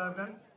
வருகிறார்கள்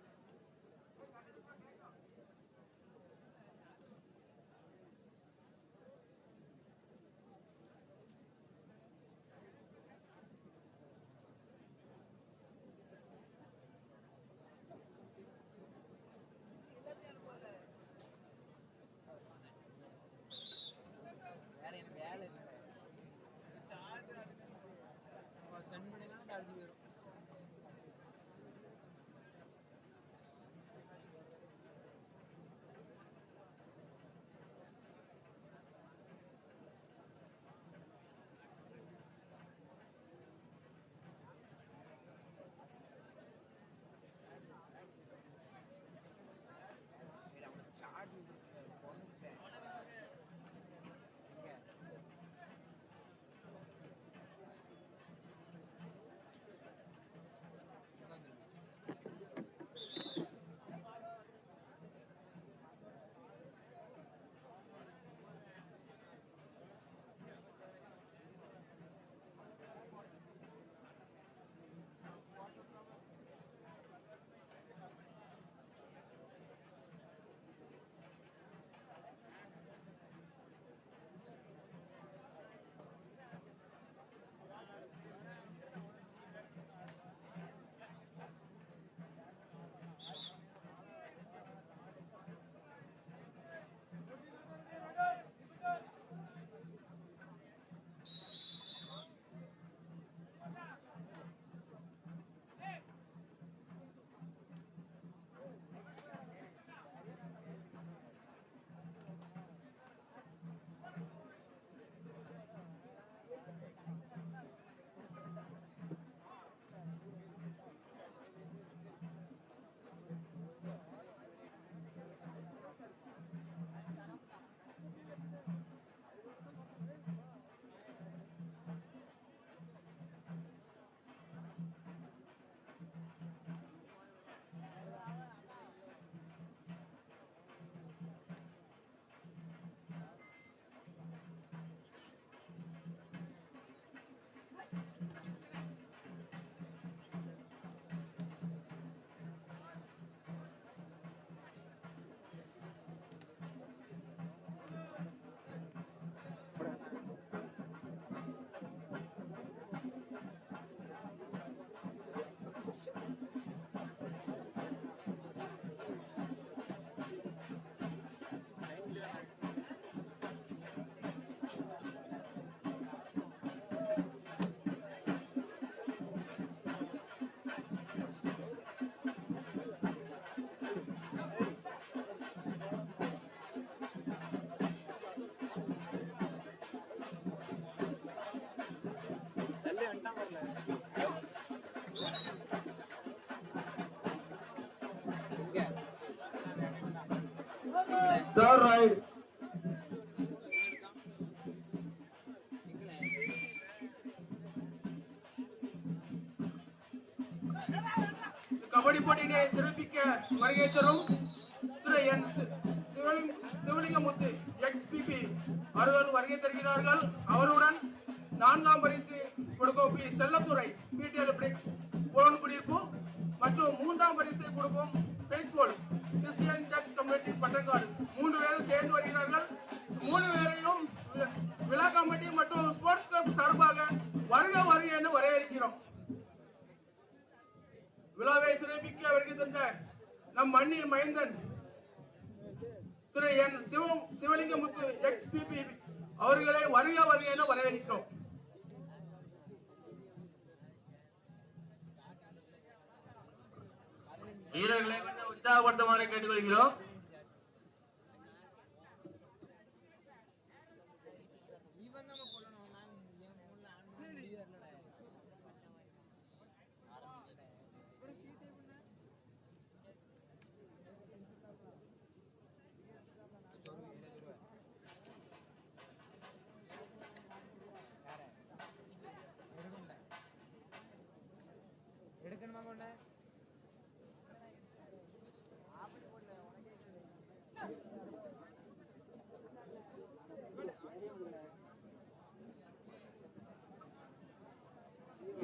Third right kabaddi போட்டியினை சிறப்பிக்க வருகை தரும் திரு என் சி- சிவலிங்கமுத்து எக்ஸ்பிபி அவர்கள் வருகை தருகிறார்கள். அவருடன் நான்காம் பரிசு கொடுக்கும் பி. செல்லத்துறை பிடிஎல் பிரிக்ஸ் புலன் குடியிருப்பு மற்றும் மூன்றாம் பரிசை கொடுக்கும் பேட்ஸ்போர்ட் கிறிஸ்டியன் சர்ச் கமிட்டி பட்டக்காடு மூன்று பேரும் சேர்ந்து வருகிறார்கள். மூணு பேரையும் விழா கமிட்டி மற்றும் ஸ்போர்ட்ஸ் கிளப் சார்பாக வருக வருக என்று வரவேற்கிறோம். விழாவை சிறப்பிக்க வருகை தந்த நம் மண்ணின் மைந்தன் திரு என் சிவம் சிவலிங்கமுத்து எக்ஸ் பிபி அவர்களை வருக வருக என வரவேற்கிறோம். வீரர்களை உற்சாகப்படுத்துமாறு கேட்டுக்கொள்கிறோம்.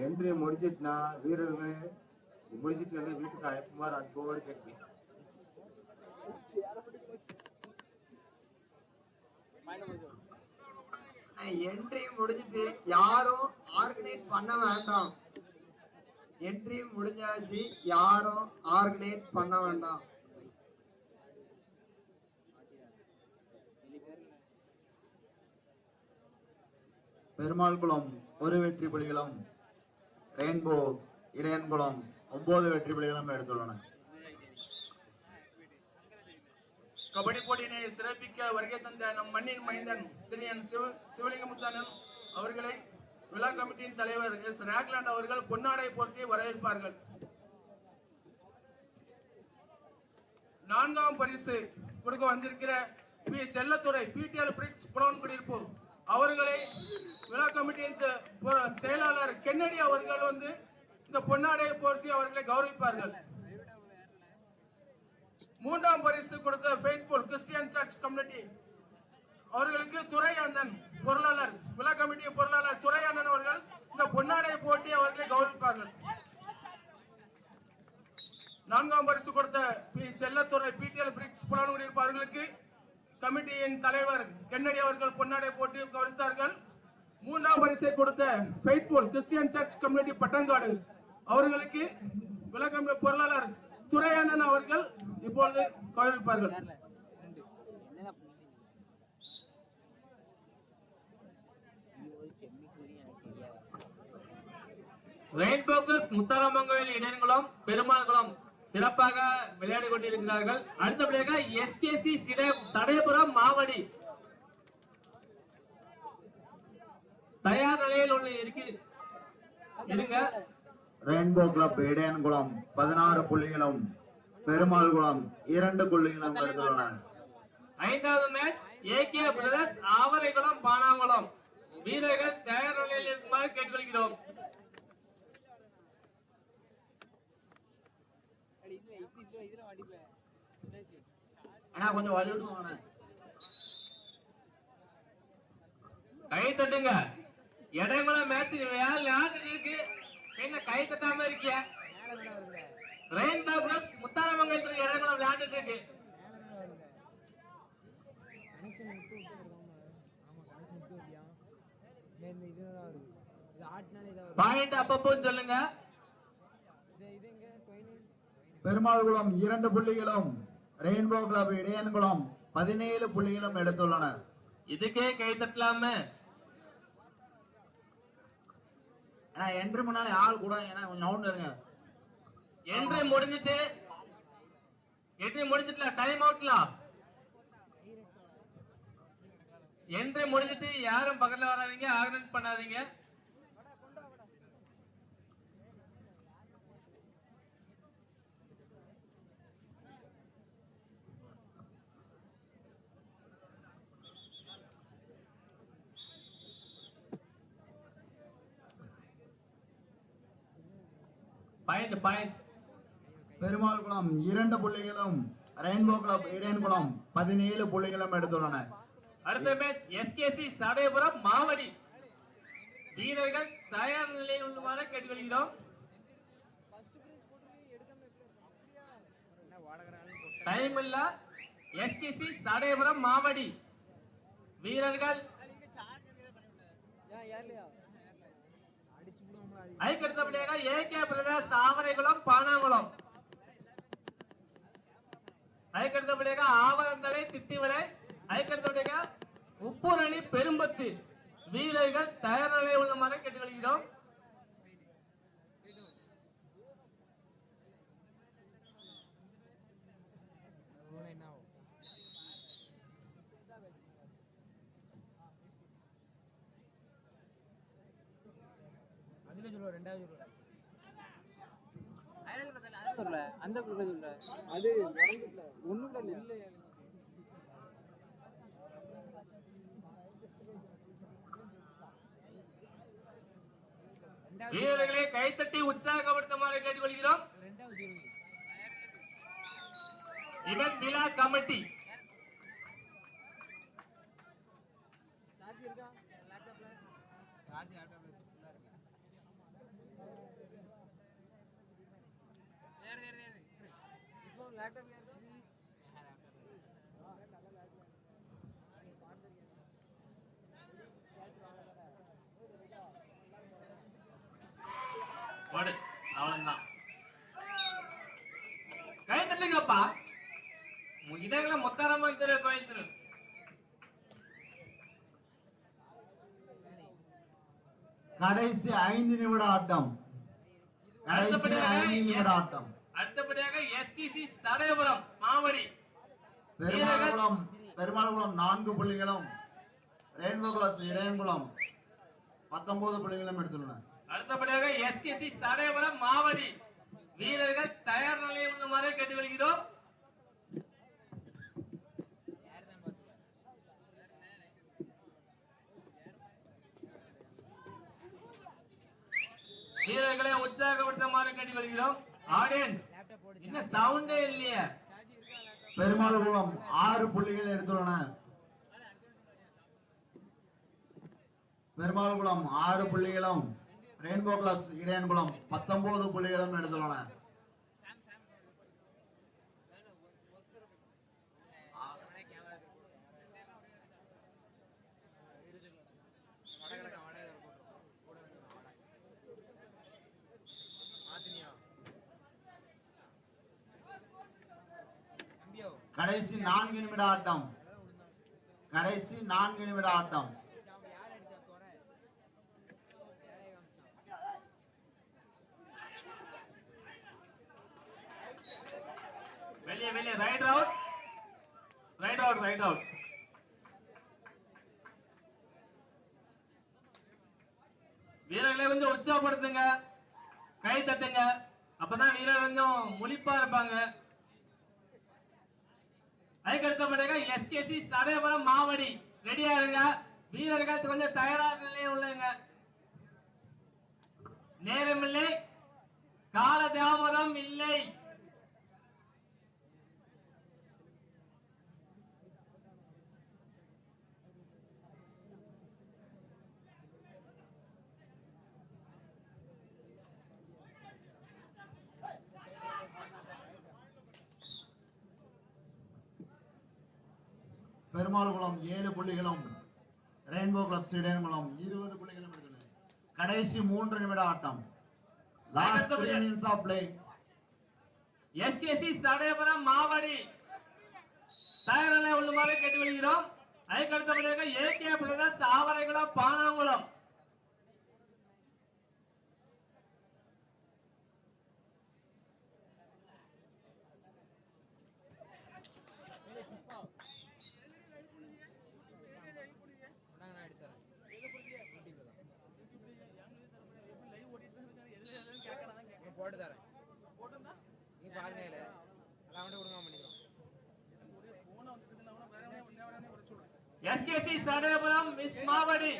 என்ட்ரி முடிச்சிட்டுனா வீரர்களே முடிஞ்சிட்டு வீட்டுக்கு அழைக்குமாறு அன்போடு கேட்பேன் என்ட்ரி முடிஞ்சிட்டு யாரும் ஆர்கனைஸ் பண்ண வேண்டாம். என்ட்ரி முடிஞ்சாச்சு யாரும் ஆர்கனைஸ் பண்ண வேண்டாம். பெருமாள் குளம் ஒரு வெற்றி புலிகளும். ரெயின்போ இடையன்குளம் ஒன்பது வெற்றி புலிகளும் எடுத்துள்ளன. கபடி போட்டியினை சிறப்பிக்க வருகை தந்த நம் மண்ணின் மைந்தன் திரியன் சிவ சிவலிங்கமுத்தானன் அவர்களை விழா கமிட்டியின் தலைவர் எஸ் ராக்லாண்ட் அவர்கள் பொன்னாடை போர்த்தி வரவேற்பார்கள். நான்காம் பரிசு கொடுக்க வந்திருக்கிற பி செல்லத்துறை பிடிஎல் பிரிட்ஸ் புலவன் குடியிருப்பு அவர்களை கமிட்டியின் செயலாளர் கென்னடி அவர்கள் வந்து இந்த பொன்னாடையை போர்த்தி அவர்களை கௌரவிப்பார்கள். மூன்றாம் பரிசு கொடுத்த ஃபெய்த்ஃபுல் கிறிஸ்டியன் சர்ச் கம்யூனிட்டி அவர்களுக்கு துறை அண்ணன் பொருளாளர் விழா கமிட்டி பொருளாளர் துறை அண்ணன் அவர்கள் இந்த பொன்னாடை போட்டி அவர்களை கௌரவிப்பார்கள். நான்காம் பரிசு கொடுத்த P. Chellathurai PTL bricks Pulankudiyiruppu இருப்பவர்களுக்கு கமிட்டியின் தலைவர் கென்னடி அவர்கள் பொன்னாடை போட்டி கவனித்தார்கள் மூன்றாம் பரிசை கொடுத்த faithful Christian church community Pattangadu அவர்களுக்கு விழா பொருளாளர் துரையண்ணன் அவர்கள் இப்பொழுது கௌரவிப்பார்கள் என்னடா பண்ணீங்க நீ ஒரு ரெயின்போ கிளப் முத்தாரமங்கோயில் இடையன்குளம் பெருமாள்குளம் சிறப்பாக விளையாடி கொண்டிருக்கிறார்கள். அடுத்தபடியாக எஸ்கேசி சடையபுரம் மாவடி தயார் நிலையில் ஒன்று இருக்கு. இருங்க ரெயின்போ கிளப் இடையன்குளம் பதினாறு புள்ளிகளும் பெருமாள்குளம் இரண்டு புள்ளிகளும் எடுத்துள்ளன. ஐந்தாவது match AK brothers Avaraikulam Panankulam. வீரர்கள் தயார் நிலையில் இருக்குமாறு கேட்டுக்கொள்கிறோம். கொஞ்சம் வழி விட்டுவாங்க கை தட்டுங்க. இடைங்குளம் மேட்ச் யார் இருக்கு. என்ன கை தட்டாம இருக்கிய? ரெயின்போ கிளப் முத்தாரமங்கலத்துல இடைங்குளம் விளையாண்டுட்டு இருக்கு. பாயிண்ட் அப்பப்போ சொல்லுங்க. பெருமாள்குளம் இரண்டு புள்ளிகளும் ரெயின்போ கிளப் இடையன்குளம் பதினேழு புள்ளிகளும் எடுத்துள்ளன இதுக்கே கை தட்டலாமே. என்ட்ரி பண்ணாலும் ஆள் கூட ஏன்னா கொஞ்சம் நவுண்டு இருங்க. என்ட்ரி முடிஞ்சிட்டு என்ட்ரி முடிஞ்சிட்டுல டைம் அவுட்ல என்ட்ரி முடிஞ்சிட்டு யாரும் பக்கத்துல வராதீங்க ஆர்கனைஸ் பண்ணாதீங்க. Point point. பெருமாள்குளம் இரண்டு புள்ளிகளும் ரெயின்போ கிளப் இடையன்குளம் பதினேழு புள்ளிகளும் எடுத்துள்ளன. அடுத்த மேட்ச் எஸ்கேசி சடையபுரம் மாவடி. வீரர்கள் தயார் நிலையில் உள்ளவாறு கேட்டுக்கொள்கிறோம். டைம் இல்ல. எஸ்கேசி சடையபுரம் மாவடி. வீரர்கள். விடுவோம்ல ஏகே பிரதேஷ் ஆவரைகுளம் பானாங்குளம் அதுக்கடுத்தபடியாக ஆவரந்தலை திட்டிவிளை அதுக்கடுத்தபடியாக உப்பூரணி பெரும்பத்து வீரர்கள் தயார் நிலையில் உள்ளமாறு கேட்டுக்கொள்கிறோம். அதுல சொல்லுவா ரெண்டாவது சொல்லுவா சொல்லல அந்த புள்ள சொல்ல அது ஒண்ணு கூட இல்ல. வீரர்களை கைத்தட்டி உற்சாகப்படுத்துமாறு கேட்டுக்கொள்கிறோம். இவன் விழா கமிட்டி. சார்ஜ் இருக்கா? லேப்டாப்ல சார்ஜ் லேப்டாப்ல ஃபுல்லா இருக்கா போடு அவ்வளவுதான். கை தட்டுங்கப்பா. இடங்களை மொத்தரமா திரு கோயில் திரு கடைசி ஐந்து நிமிட ஆட்டம். கடைசி ஐந்து நிமிட ஆட்டம். அடுத்தபடியாக எஸ்பிசி சடையபுரம் மாவடி பெருமாள்குளம் பெருமாள்குளம் நான்கு புள்ளிகளும் ரெயின்போ கிளாஸ் இடையங்குளம் பத்தொன்பது புள்ளிகளும் எடுத்துள்ளன. அடுத்தபடியாக எஸ்கேசி சடையபுரம் மாவடி வீரர்கள் தயார் நிலையில் உள்ளமாறு கேட்டுக்கொள்கிறோம். வீரர்களை உற்சாகப்படுத்துமாறு கேட்டுக்கொள்கிறோம். ஆடியன்ஸ் என்ன சவுண்டே இல்லையே. பெருமாள்குளம் ஆறு புள்ளிகள் எடுத்துள்ளன. பெருமாள்குளம் ஆறு புள்ளிகளும் ரெயின்போ கிளப்ஸ் இடையன்குளம் பத்தொன்பது புள்ளிகளும் எடுத்துள்ளன. கடைசி நான்கு நிமிட ஆட்டம். கடைசி நான்கு நிமிட ஆட்டம். வெளியே வெளியே right out right out right out வீரர்களை கொஞ்சம் உற்சாகப்படுத்துங்க. கை தட்டுங்க. அப்பதான் வீரர் கொஞ்சம் முழிப்பா இருப்பாங்க. அதுக்கு அடுத்தபடியாக எஸ்கேசி சடையபுரம் மாவடி. ரெடியா இருங்க. வீரர்கள் கொஞ்சம் தயாராக நிலையில் உள்ளங்க. நேரமில்லை. கால தாமதம் இல்லை. பெருமாள்குளம் ஏழு புள்ளிகளும் ரெயின்போ கிளப்ஸ் இடையன்குளம் இருபது புள்ளிகளும் கடைசி மூன்று நிமிட ஆட்டம். Last three minutes of play SKC Sadaiyapuram Mavadi. தயாரில் உள்ளுமாறு கேட்டுக்கொள்கிறோம். அதுக்கு அடுத்தபடியாக AK brothers Avaraikulam Panankulam. SKC Sadaiyapuram miss Mavadi.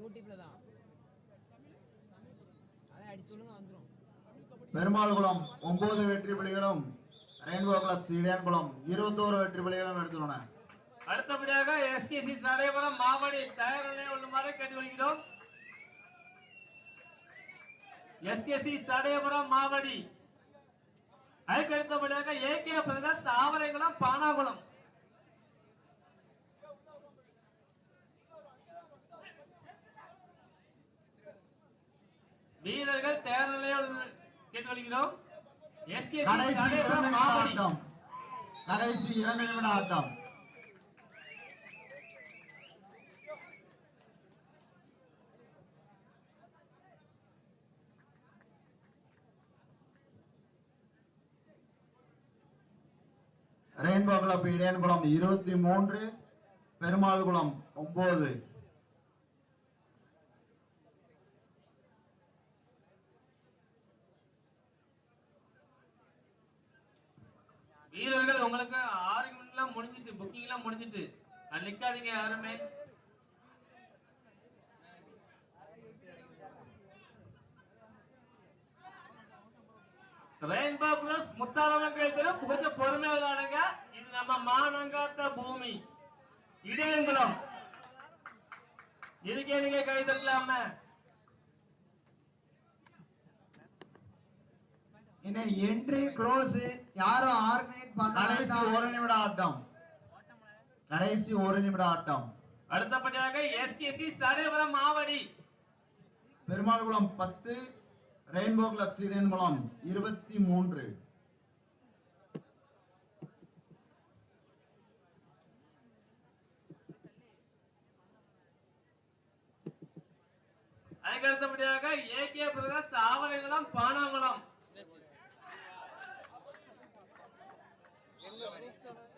யூடியூப்ல தான். அதான் அடிச்சு சொல்லுங்க வந்துடும் பெருமாள்குளம் ஒன்பது வெற்றி புள்ளிகளும் ரெயின்போ கிளப்ஸ் இடையன்குளம் இருபத்தோரு வெற்றி புள்ளிகளும் எடுத்துள்ளன. அடுத்தபடியாக எஸ்கேசி சடையபுரம் மாவடி தயாரில் உள்ளுமாறு கேட்டுக்கொள்கிறோம். எஸ்கேசி சடையபுரம் மாவடி. அதுக்கு அடுத்தபடியாக ஏகே பிரதர்ஸ் ஆவரைகுளம் பானாகுளம். வீரர்கள் கேட்டுக்கொள்கிறோம். எஸ்கேசி கடைசி இரண்டு நிமிட ஆட்டம். கடைசி இரண்டு நிமிட ஆட்டம். ரெயின்போ கிளப் இடையன்குளம் இருபத்தி மூன்று பெருமாள்குளம் ஒன்பது. வீரர்கள் உங்களுக்கு ஆர்குமெண்ட் எல்லாம் முடிஞ்சிட்டு புக்கிங் எல்லாம் முடிஞ்சிட்டு அது நிக்காதீங்க யாருமே. ரெயின்போ பிளஸ் முத்தாரம்மன் கேட்கிறோம் கொஞ்சம் பொறுமையா இது நம்ம மானங்காத்த பூமி. இடையங்குளம் இதுக்கே நீங்க கை என்ன என்ட்ரி க்ளோஸ் யாரும் ஆர்கனைட் பண்ண கடைசி ஒரு நிமிட ஆட்டம். கடைசி ஒரு நிமிட ஆட்டம். அடுத்தபடியாக எஸ்கேசி சடையபுரம் மாவடி. பெருமாள்குளம் பத்து ரெயின்போ கிளப் சீடன்குளம் இருபத்தி மூன்று. அதுக்கு அடுத்தபடியாக AK brothers Avaraikulam Panankulam. Ja, ja, ja.